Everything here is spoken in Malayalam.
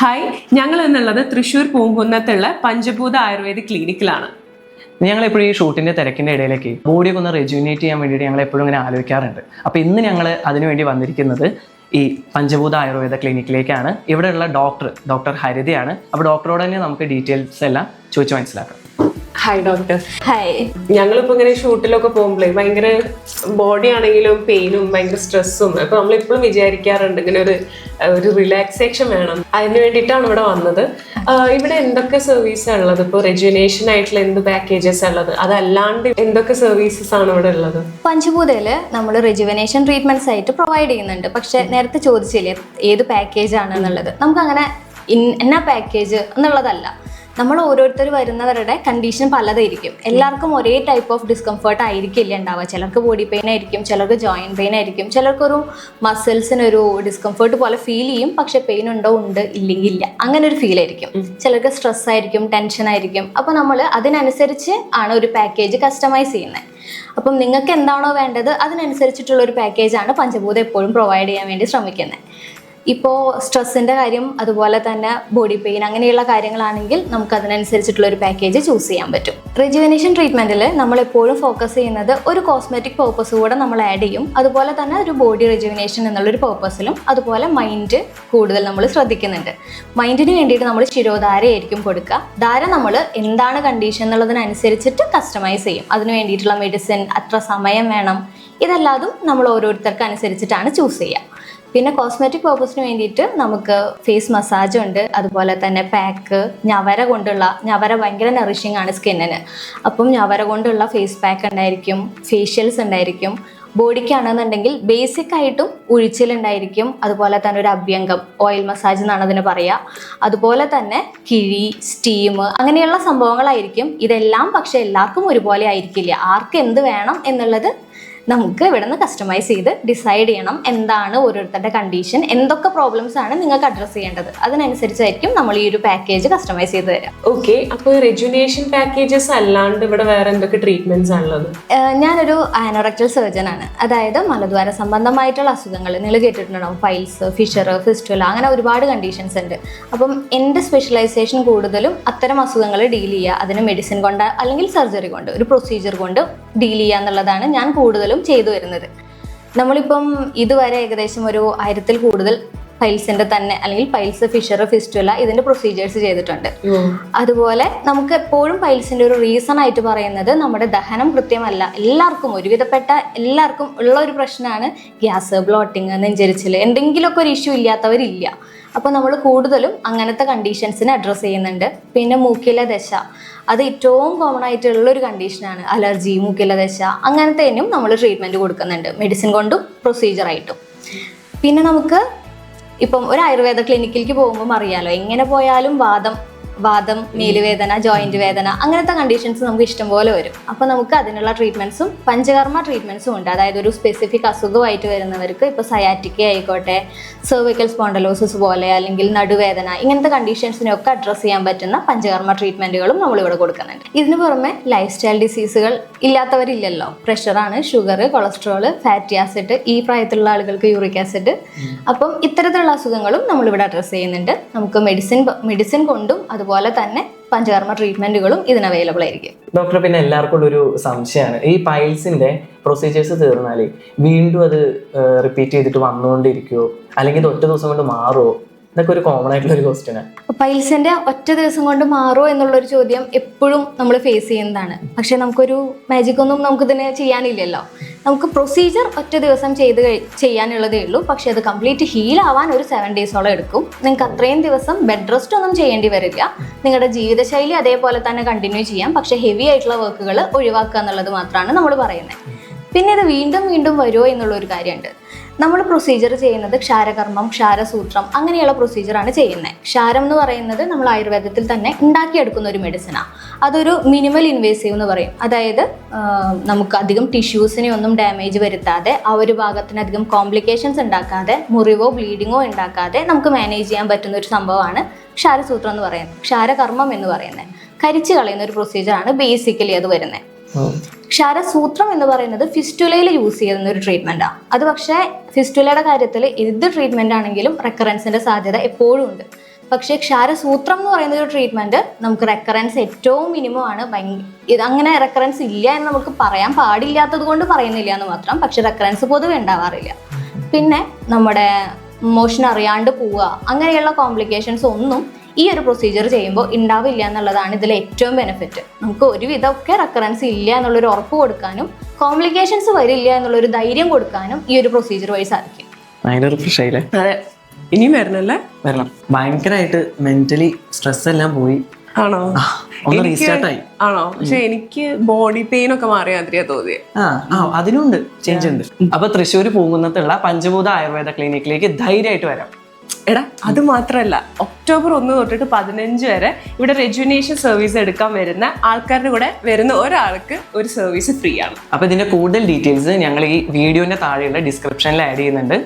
ഹായ് ഞങ്ങൾ എന്നുള്ളത് തൃശ്ശൂർ പൂങ്കുന്നത്തുള്ള പഞ്ചഭൂത ആയുർവേദ ക്ലിനിക്കിലാണ്. ഞങ്ങൾ എപ്പോഴും ഈ ഷൂട്ടിന്റെ തിരക്കിന്റെ ഇടയിലേക്ക് ബോഡിയൊക്കെ ഒന്ന് റെജ്യൂനേറ്റ് ചെയ്യാൻ വേണ്ടിയിട്ട് ഞങ്ങൾ എപ്പോഴും ഇങ്ങനെ ആലോചിക്കാറുണ്ട്. അപ്പോൾ ഇന്ന് ഞങ്ങൾ അതിനുവേണ്ടി വന്നിരിക്കുന്നത് ഈ പഞ്ചഭൂത ആയുർവേദ ക്ലിനിക്കിലേക്കാണ്. ഇവിടെയുള്ള ഡോക്ടർ ഡോക്ടർ ഹരിതയാണ്. അപ്പോൾ ഡോക്ടറോട് തന്നെ നമുക്ക് ഡീറ്റെയിൽസ് എല്ലാം ചോദിച്ചു മനസ്സിലാക്കാം. ഹായ് ഡോക്ടർ ഹായ് ഞങ്ങളിപ്പോ ഇങ്ങനെ ഷൂട്ടിലൊക്കെ പോകുമ്പോഴേ ഭയങ്കര ബോഡി ആണെങ്കിലും പെയിനും ഭയങ്കര സ്ട്രെസ്സും അപ്പൊ നമ്മളിപ്പോഴും വിചാരിക്കാറുണ്ട് ഇങ്ങനെ ഒരു ഒരു റിലാക്സേഷൻ വേണം. അതിന് വേണ്ടിയിട്ടാണ് ഇവിടെ വന്നത്. ഇവിടെ എന്തൊക്കെ സർവീസാണ് ഉള്ളത്? ഇപ്പോൾ റെജുനേഷൻ ആയിട്ടുള്ള എന്ത് പാക്കേജസ് ഉള്ളത്? അതല്ലാണ്ട് എന്തൊക്കെ സർവീസസ് ആണ് ഇവിടെ ഉള്ളത്? പഞ്ചഭൂതയിൽ നമ്മൾ റെജുവനേഷൻ ട്രീറ്റ്മെന്റ്സ് ആയിട്ട് പ്രൊവൈഡ് ചെയ്യുന്നുണ്ട്. പക്ഷെ നേരത്തെ ചോദിച്ചില്ലേ ഏത് പാക്കേജ് ആണ് എന്നുള്ളത്? നമുക്ക് അങ്ങനെ എന്നാ പാക്കേജ് എന്നുള്ളതല്ല. നമ്മൾ ഓരോരുത്തർ വരുന്നവരുടെ കണ്ടീഷൻ പലതായിരിക്കും. എല്ലാവർക്കും ഒരേ ടൈപ്പ് ഓഫ് ഡിസ്കംഫർട്ട് ആയിരിക്കില്ല ഉണ്ടാവുക. ചിലർക്ക് ബോഡി പെയിൻ ആയിരിക്കും ചിലർക്ക് ജോയിന്റ് പെയിൻ ആയിരിക്കും. ചിലർക്കൊരു മസിൽസിനൊരു ഡിസ്കംഫർട്ട് പോലെ ഫീൽ ചെയ്യും പക്ഷെ പെയിൻ ഉണ്ടോ ഉണ്ട് ഇല്ലെങ്കിൽ ഇല്ല. അങ്ങനെ ഒരു ഫീൽ ആയിരിക്കും. ചിലർക്ക് സ്ട്രെസ് ആയിരിക്കും ടെൻഷൻ ആയിരിക്കും. അപ്പോൾ നമ്മൾ അതിനനുസരിച്ച് ആണ് ഒരു പാക്കേജ് കസ്റ്റമൈസ് ചെയ്യുന്നത്. അപ്പം നിങ്ങൾക്ക് എന്താണോ വേണ്ടത് അതിനനുസരിച്ചിട്ടുള്ള ഒരു പാക്കേജാണ് പഞ്ചഭൂതം എപ്പോഴും പ്രൊവൈഡ് ചെയ്യാൻ വേണ്ടി ശ്രമിക്കുന്നത്. ഇപ്പോൾ സ്ട്രെസ്സിന്റെ കാര്യം അതുപോലെ തന്നെ ബോഡി പെയിൻ അങ്ങനെയുള്ള കാര്യങ്ങളാണെങ്കിൽ നമുക്ക് അതിനനുസരിച്ചിട്ടുള്ള ഒരു പാക്കേജ് ചൂസ് ചെയ്യാൻ പറ്റും. റിജുവിനേഷൻ ട്രീറ്റ്മെന്റിൽ നമ്മൾ എപ്പോഴും ഫോക്കസ് ചെയ്യുന്നത് ഒരു കോസ്മെറ്റിക് പേർപ്പസ് കൂടെ നമ്മൾ ആഡ് ചെയ്യും. അതുപോലെ തന്നെ ഒരു ബോഡി റിജുവനേഷൻ എന്നുള്ളൊരു പേർപ്പസിലും അതുപോലെ മൈൻഡ് കൂടുതൽ നമ്മൾ ശ്രദ്ധിക്കുന്നുണ്ട്. മൈൻഡിന് വേണ്ടിയിട്ട് നമ്മൾ ശിരോധാരയായിരിക്കും കൊടുക്കുക. ധാര നമ്മൾ എന്താണ് കണ്ടീഷൻ എന്നുള്ളതിനനുസരിച്ചിട്ട് കസ്റ്റമൈസ് ചെയ്യും. അതിന് വേണ്ടിയിട്ടുള്ള മെഡിസിൻ അത്ര സമയം വേണം. ഇതെല്ലാതും നമ്മൾ ഓരോരുത്തർക്ക് അനുസരിച്ചിട്ടാണ് ചൂസ് ചെയ്യുക. പിന്നെ കോസ്മെറ്റിക് പർപ്പസിന് വേണ്ടിയിട്ട് നമുക്ക് ഫേസ് മസാജ് ഉണ്ട്. അതുപോലെ തന്നെ പാക്ക് ഞവര കൊണ്ടുള്ള ഞവര ഭയങ്കര നറിഷിംഗ് ആണ് സ്കിന്നിന്. അപ്പം ഞവര കൊണ്ടുള്ള ഫേസ് പാക്ക് ഉണ്ടായിരിക്കും ഫേഷ്യൽസ് ഉണ്ടായിരിക്കും. ബോഡിക്കാണെന്നുണ്ടെങ്കിൽ ബേസിക് ആയിട്ടും ഉഴിച്ചിലുണ്ടായിരിക്കും അതുപോലെ തന്നെ ഒരു അഭ്യംഗം ഓയിൽ മസാജ് എന്നാണ് അതിന് പറയുക. അതുപോലെ തന്നെ കിഴി സ്റ്റീം അങ്ങനെയുള്ള സംഭവങ്ങളായിരിക്കും. ഇതെല്ലാം പക്ഷെ എല്ലാവർക്കും ഒരുപോലെ ആയിരിക്കില്ല. ആർക്ക് എന്ത് വേണം എന്നുള്ളത് നമുക്ക് ഇവിടെ നിന്ന് കസ്റ്റമൈസ് ചെയ്ത് ഡിസൈഡ് ചെയ്യണം എന്താണ് ഓരോരുത്തരുടെ കണ്ടീഷൻ എന്തൊക്കെ പ്രോബ്ലംസ് ആണ് നിങ്ങൾക്ക് അഡ്രസ്സ് ചെയ്യേണ്ടത്. അതിനനുസരിച്ചായിരിക്കും നമ്മൾ ഈ ഒരു പാക്കേജ് കസ്റ്റമൈസ് ചെയ്ത് തരാം. ഓക്കെ അപ്പോൾ റെജുനേഷൻ പാക്കേജസ് അല്ലാണ്ട് ഇവിടെ വേറെ എന്തൊക്കെ ട്രീറ്റ്മെന്റ്സ് ആണുള്ളത്? ഞാനൊരു ആനോറക്ടൽ സർജൻ ആണ്. അതായത് മലദ്വാര സംബന്ധമായിട്ടുള്ള അസുഖങ്ങൾ. നിങ്ങൾ കേട്ടിട്ടുണ്ടാവും ഫൈൽസ് ഫിഷർ ഫിസ്റ്റുല അങ്ങനെ ഒരുപാട് കണ്ടീഷൻസ് ഉണ്ട്. അപ്പം എന്റെ സ്പെഷ്യലൈസേഷൻ കൂടുതലും അത്തരം അസുഖങ്ങൾ ഡീൽ ചെയ്യുക. അതിന് മെഡിസിൻ കൊണ്ട് അല്ലെങ്കിൽ സർജറി കൊണ്ട് ഒരു പ്രൊസീജിയർ കൊണ്ട് ഡീൽ ചെയ്യുക എന്നുള്ളതാണ് ഞാൻ കൂടുതലും ചെയ്തു വരുന്നത്. നമ്മളിപ്പം ഇതുവരെ ഏകദേശം ഒരു ആയിരത്തിൽ കൂടുതൽ പൈൽസിന്റെ തന്നെ അല്ലെങ്കിൽ പൈൽസ് ഫിഷർ ഫിസ്റ്റുല ഇതിന്റെ പ്രൊസീജിയേഴ്സ് ചെയ്തിട്ടുണ്ട്. അതുപോലെ നമുക്ക് എപ്പോഴും പൈൽസിന്റെ ഒരു റീസൺ ആയിട്ട് പറയുന്നത് നമ്മുടെ ദഹനം കൃത്യമല്ല. എല്ലാവർക്കും ഒരുവിധപ്പെട്ട എല്ലാവർക്കും ഉള്ള ഒരു പ്രശ്നമാണ് ഗ്യാസ് ബ്ലോട്ടിങ് നെഞ്ചരിച്ചിൽ എന്തെങ്കിലുമൊക്കെ ഒരു ഇഷ്യൂ ഇല്ലാത്തവരില്ല. അപ്പോൾ നമ്മൾ കൂടുതലും അങ്ങനത്തെ കണ്ടീഷൻസിനെ അഡ്രസ്സ് ചെയ്യുന്നുണ്ട്. പിന്നെ മൂക്കിലെ ദശ അത് ഏറ്റവും കോമൺ ആയിട്ടുള്ള ഒരു കണ്ടീഷനാണ് അലർജി മൂക്കിലെ ദശ അങ്ങനത്തേനും നമ്മൾ ട്രീറ്റ്മെന്റ് കൊടുക്കുന്നുണ്ട്. മെഡിസിൻ കൊണ്ടും പ്രൊസീജിയറായിട്ടും പിന്നെ നമുക്ക് ഇപ്പം ഒരു ആയുർവേദ ക്ലിനിക്കിലേക്ക് പോകുമ്പോൾ അറിയാലോ എങ്ങനെ പോയാലും വാദം വാദം മേലുവേദന ജോയിന്റ് വേദന അങ്ങനത്തെ കണ്ടീഷൻസ് നമുക്ക് ഇഷ്ടംപോലെ വരും. അപ്പോൾ നമുക്ക് അതിനുള്ള ട്രീറ്റ്മെന്റ്സും പഞ്ചകർമ്മ ട്രീറ്റ്മെന്റ്സും ഉണ്ട്. അതായത് ഒരു സ്പെസിഫിക് അസുഖമായിട്ട് വരുന്നവർക്ക് ഇപ്പോൾ സയാറ്റിക്ക ആയിക്കോട്ടെ സെർവിക്കൽ സ്പോണ്ടലോസിസ് പോലെ അല്ലെങ്കിൽ നടുവേദന ഇങ്ങനത്തെ കണ്ടീഷൻസിനൊക്കെ അഡ്രസ്സ് ചെയ്യാൻ പറ്റുന്ന പഞ്ചകർമ്മ ട്രീറ്റ്മെന്റുകളും നമ്മളിവിടെ കൊടുക്കുന്നുണ്ട്. ഇതിന് പുറമെ ലൈഫ് സ്റ്റൈൽ ഡിസീസുകൾ ഇല്ലാത്തവരില്ലല്ലോ പ്രഷറാണ് ഷുഗർ കൊളസ്ട്രോൾ ഫാറ്റി ആസിഡ് ഈ പ്രായത്തിലുള്ള ആളുകൾക്ക് യൂറിക് ആസിഡ് അപ്പം ഇത്തരത്തിലുള്ള അസുഖങ്ങളും നമ്മൾ ഇവിടെ അഡ്രസ്സ് ചെയ്യുന്നുണ്ട്. നമുക്ക് മെഡിസിൻ മെഡിസിൻ കൊണ്ടും അതുപോലെ തന്നെ പഞ്ചകർമ്മ ട്രീറ്റ്മെന്റുകളും ഇതിന് അവൈലബിൾ ആയിരിക്കും. ഡോക്ടർ പിന്നെ എല്ലാവർക്കും ഉള്ളൊരു സംശയമാണ്. ഈ പൈൽസിന്റെ പ്രൊസീജിയേഴ്സ് തീർന്നാലേ വീണ്ടും അത് റിപ്പീറ്റ് ചെയ്തിട്ട് വന്നുകൊണ്ടിരിക്കുമോ അല്ലെങ്കിൽ ഒറ്റ ദിവസം കൊണ്ട് മാറുമോ ഇതൊക്കെ ഒരു കോമൺ ആയിട്ടുള്ള ഒരു ക്വസ്റ്റ്യൻ പൈൽസിന്റെ ഒറ്റ ദിവസം കൊണ്ട് മാറുമോ എന്നുള്ളൊരു ചോദ്യം എപ്പോഴും നമ്മൾ ഫേസ് ചെയ്യുന്നതാണ്. പക്ഷെ നമുക്കൊരു മാജിക് ഒന്നും നമുക്കിതിന് ചെയ്യാനില്ലല്ലോ. നമുക്ക് പ്രൊസീജിയർ ഒറ്റ ദിവസം ചെയ്ത് ചെയ്യാനുള്ളതേ ഉള്ളൂ. പക്ഷേ അത് കംപ്ലീറ്റ് ഹീൽ ആവാൻ ഒരു സെവൻ ഡേയ്സോളം എടുക്കും. നിങ്ങൾക്ക് അത്രയും ദിവസം ബെഡ് റെസ്റ്റ് ഒന്നും ചെയ്യേണ്ടി വരില്ല. നിങ്ങളുടെ ജീവിതശൈലി അതേപോലെ തന്നെ കണ്ടിന്യൂ ചെയ്യാം. പക്ഷേ ഹെവി ആയിട്ടുള്ള വർക്കുകൾ ഒഴിവാക്കുക എന്നുള്ളത് മാത്രമാണ് നമ്മൾ പറയുന്നത്. പിന്നെ ഇത് വീണ്ടും വീണ്ടും വരുമോ എന്നുള്ളൊരു കാര്യമുണ്ട്. നമ്മൾ പ്രൊസീജിയർ ചെയ്യുന്നത് ക്ഷാരകർമ്മം ക്ഷാരസൂത്രം അങ്ങനെയുള്ള പ്രൊസീജിയറാണ് ചെയ്യുന്നത്. ക്ഷാരം എന്ന് പറയുന്നത് നമ്മൾ ആയുർവേദത്തിൽ തന്നെ ഉണ്ടാക്കിയെടുക്കുന്ന ഒരു മെഡിസിനാണ് അതൊരു മിനിമൽ ഇൻവേസീവ് എന്ന് പറയും. അതായത് നമുക്ക് അധികം ടിഷ്യൂസിനെ ഒന്നും ഡാമേജ് വരുത്താതെ ആ ഒരു ഭാഗത്തിന് അധികം കോംപ്ലിക്കേഷൻസ് ഉണ്ടാക്കാതെ മുറിവോ ബ്ലീഡിങ്ങോ ഉണ്ടാക്കാതെ നമുക്ക് മാനേജ് ചെയ്യാൻ പറ്റുന്ന ഒരു സംഭവമാണ് ക്ഷാരസൂത്രം എന്ന് പറയുന്നത്. ക്ഷാരകർമ്മം എന്ന് പറയുന്നത്. കരിച്ചു കളയുന്ന ഒരു പ്രൊസീജിയറാണ് ബേസിക്കലി അത് വരുന്നത്. ക്ഷാരസൂത്രം എന്ന് പറയുന്നത് ഫിസ്റ്റുലയിൽ യൂസ് ചെയ്യുന്ന ഒരു ട്രീറ്റ്മെന്റാണ് അത് പക്ഷേ ഫിസ്റ്റുലയുടെ കാര്യത്തിൽ എന്ത് ട്രീറ്റ്മെന്റ് ആണെങ്കിലും റെക്കറൻസിന്റെ സാധ്യത എപ്പോഴും ഉണ്ട്. പക്ഷേ ക്ഷാരസൂത്രം എന്ന് പറയുന്ന ഒരു ട്രീറ്റ്മെന്റ് നമുക്ക് റെക്കറൻസ് ഏറ്റവും മിനിമം ആണ്. ഇത് അങ്ങനെ റെക്കറൻസ് ഇല്ല എന്ന് നമുക്ക് പറയാൻ പാടില്ലാത്തത് കൊണ്ട് പറയുന്നില്ല എന്ന് മാത്രം. പക്ഷെ റെക്കറൻസ് പൊതുവെ ഉണ്ടാവാറില്ല. പിന്നെ നമ്മുടെ മോഷൻ അറിയാണ്ട് പോവുക അങ്ങനെയുള്ള കോംപ്ലിക്കേഷൻസ് ഒന്നും ഈ ഒരു പ്രൊസീജിയർ ചെയ്യുമ്പോൾ ഉണ്ടാവില്ല എന്നുള്ളതാണ് ഇതിലെ ഏറ്റവും ബെനിഫിറ്റ് നമുക്ക് ഒരുവിധമൊക്കെ റെക്കറൻസ് ഇല്ല എന്നുള്ളൊരു ഉറപ്പ് കൊടുക്കാനും കോംപ്ലിക്കേഷൻസ് വരില്ല എന്നുള്ളൊരു ധൈര്യം കൊടുക്കാനും ഈ ഒരു പ്രൊസീജിയർ വഴി സാധിക്കും. ഭയങ്കര റിഫ്രഷ് ആയില്ലേ? അതെ. ഇനിയും വരണല്ലേ? വരണം. ഭയങ്കരമായിട്ട് മെന്റലി സ്ട്രെസ് എല്ലാം പോയി. ആണോ? ആ, റീസ്റ്റാർട്ട് ആയി. ആണോ? പക്ഷെ എനിക്ക് ബോഡി പെയിൻ ഒക്കെ മാറിയ മാതിരിയാ തോന്നിയത് അതിനുണ്ട് ചേഞ്ച് ഉണ്ട്. അപ്പൊ തൃശ്ശൂർ പോകുന്നതുള്ള പഞ്ചഭൂത ആയുർവേദ ക്ലിനിക്കിലേക്ക് ധൈര്യമായിട്ട് വരാം. എടാ അത് മാത്രമല്ല ഒക്ടോബർ ഒന്ന് തൊട്ടിട്ട് പതിനഞ്ച് വരെ ഇവിടെ റെജുനേഷൻ സർവീസ് എടുക്കാൻ വരുന്ന ആൾക്കാരുടെ കൂടെ വരുന്ന ഒരാൾക്ക് ഒരു സർവീസ് ഫ്രീ ആണ്. അപ്പൊ ഇതിന്റെ കൂടുതൽ ഡീറ്റെയിൽസ് ഞങ്ങൾ ഈ വീഡിയോന്റെ താഴെയുള്ള ഡിസ്ക്രിപ്ഷനിൽ ആഡ് ചെയ്യുന്നുണ്ട്.